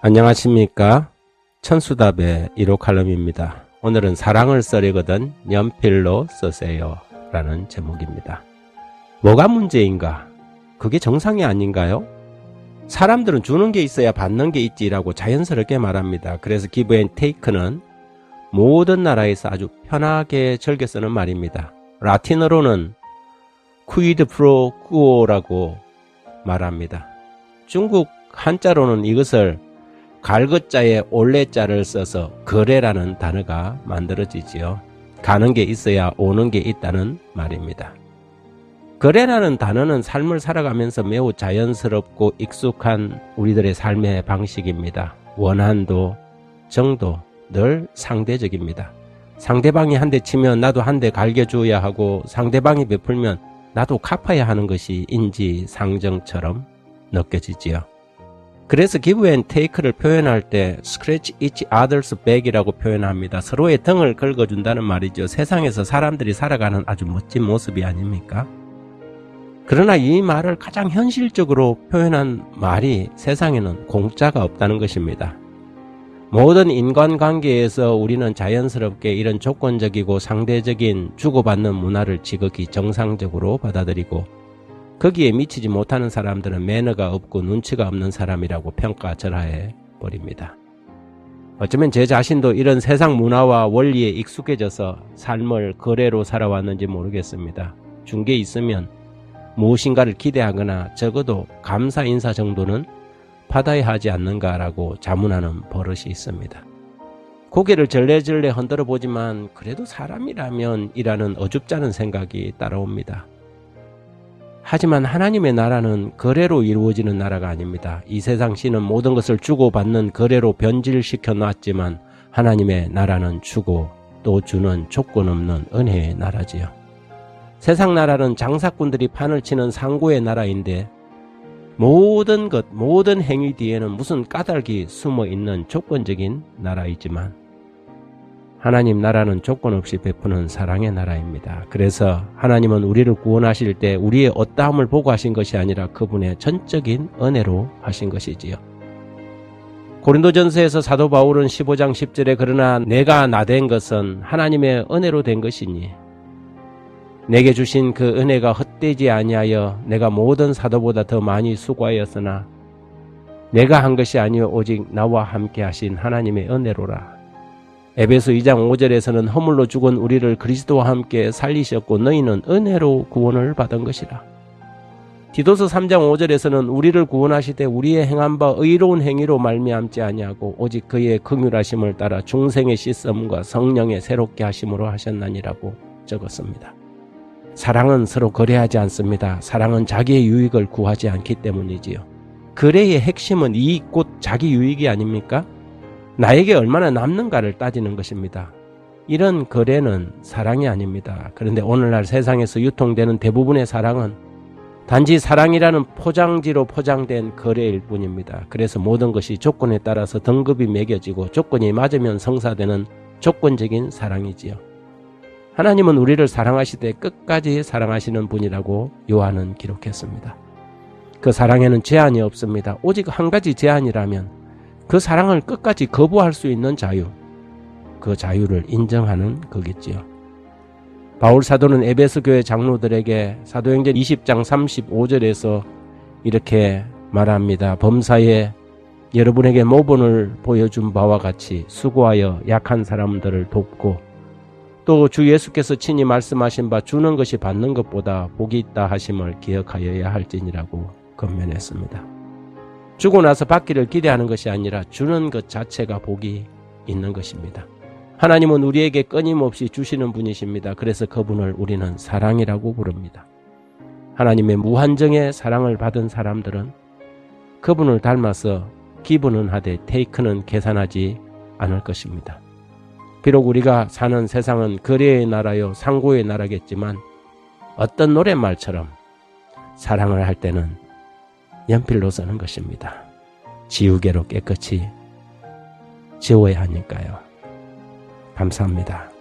안녕하십니까? 천수답의 1호 칼럼입니다. 오늘은 사랑을 써려거든 연필로 쓰세요. 라는 제목입니다. 뭐가 문제인가? 그게 정상이 아닌가요? 사람들은 주는 게 있어야 받는 게 있지라고 자연스럽게 말합니다. 그래서 기브 앤 테이크는 모든 나라에서 아주 편하게 즐겨 쓰는 말입니다. 라틴어로는 쿠이드 프로 꾸오라고 말합니다. 중국 한자로는 이것을 갈것자에 올레자를 써서 거래라는 단어가 만들어지지요. 가는 게 있어야 오는 게 있다는 말입니다. 거래라는 단어는 삶을 살아가면서 매우 자연스럽고 익숙한 우리들의 삶의 방식입니다. 원한도, 정도 늘 상대적입니다. 상대방이 한 대 치면 나도 한 대 갈겨줘야 하고 상대방이 베풀면 나도 갚아야 하는 것이 인지상정처럼 느껴지지요. 그래서 give and take를 표현할 때 scratch each other's back이라고 표현합니다. 서로의 등을 긁어준다는 말이죠. 세상에서 사람들이 살아가는 아주 멋진 모습이 아닙니까? 그러나 이 말을 가장 현실적으로 표현한 말이 세상에는 공짜가 없다는 것입니다. 모든 인간관계에서 우리는 자연스럽게 이런 조건적이고 상대적인 주고받는 문화를 지극히 정상적으로 받아들이고 거기에 미치지 못하는 사람들은 매너가 없고 눈치가 없는 사람이라고 평가절하해 버립니다. 어쩌면 제 자신도 이런 세상 문화와 원리에 익숙해져서 삶을 거래로 살아왔는지 모르겠습니다. 준게 있으면 무엇인가를 기대하거나 적어도 감사 인사 정도는 받아야 하지 않는가라고 자문하는 버릇이 있습니다. 고개를 절레절레 흔들어 보지만 그래도 사람이라면 이라는 어줍잖은 생각이 따라옵니다. 하지만 하나님의 나라는 거래로 이루어지는 나라가 아닙니다. 이 세상 신은 모든 것을 주고받는 거래로 변질시켜 놨지만 하나님의 나라는 주고 또 주는 조건 없는 은혜의 나라지요. 세상 나라는 장사꾼들이 판을 치는 상고의 나라인데 모든 것, 모든 행위 뒤에는 무슨 까닭이 숨어 있는 조건적인 나라이지만 하나님 나라는 조건 없이 베푸는 사랑의 나라입니다. 그래서 하나님은 우리를 구원하실 때 우리의 어떠함을 보고 하신 것이 아니라 그분의 전적인 은혜로 하신 것이지요. 고린도전서에서 사도 바울은 15장 10절에 그러나 내가 나 된 것은 하나님의 은혜로 된 것이니 내게 주신 그 은혜가 헛되지 아니하여 내가 모든 사도보다 더 많이 수고하였으나 내가 한 것이 아니요 오직 나와 함께 하신 하나님의 은혜로라. 에베소 2장 5절에서는 허물로 죽은 우리를 그리스도와 함께 살리셨고 너희는 은혜로 구원을 받은 것이라. 디도서 3장 5절에서는 우리를 구원하시되 우리의 행한 바 의로운 행위로 말미암지 아니하고 오직 그의 긍휼하심을 따라 중생의 씻음과 성령의 새롭게 하심으로 하셨나니라고 적었습니다. 사랑은 서로 거래하지 않습니다. 사랑은 자기의 유익을 구하지 않기 때문이지요. 거래의 핵심은 이익 곧 자기 유익이 아닙니까? 나에게 얼마나 남는가를 따지는 것입니다. 이런 거래는 사랑이 아닙니다. 그런데 오늘날 세상에서 유통되는 대부분의 사랑은 단지 사랑이라는 포장지로 포장된 거래일 뿐입니다. 그래서 모든 것이 조건에 따라서 등급이 매겨지고 조건이 맞으면 성사되는 조건적인 사랑이지요. 하나님은 우리를 사랑하시되 끝까지 사랑하시는 분이라고 요한은 기록했습니다. 그 사랑에는 제한이 없습니다. 오직 한 가지 제한이라면 그 사랑을 끝까지 거부할 수 있는 자유, 그 자유를 인정하는 거겠지요. 바울 사도는 에베스 교회 장로들에게 사도행전 20장 35절에서 이렇게 말합니다. 범사에 여러분에게 모본을 보여준 바와 같이 수고하여 약한 사람들을 돕고 또 주 예수께서 친히 말씀하신 바 주는 것이 받는 것보다 복이 있다 하심을 기억하여야 할지니라고 건면했습니다. 주고 나서 받기를 기대하는 것이 아니라 주는 것 자체가 복이 있는 것입니다. 하나님은 우리에게 끊임없이 주시는 분이십니다. 그래서 그분을 우리는 사랑이라고 부릅니다. 하나님의 무한정의 사랑을 받은 사람들은 그분을 닮아서 기분은 하되 테이크는 계산하지 않을 것입니다. 비록 우리가 사는 세상은 거래의 나라요 상고의 나라겠지만 어떤 노랫말처럼 사랑을 할 때는 연필로 쓰는 것입니다. 지우개로 깨끗이 지워야 하니까요. 감사합니다.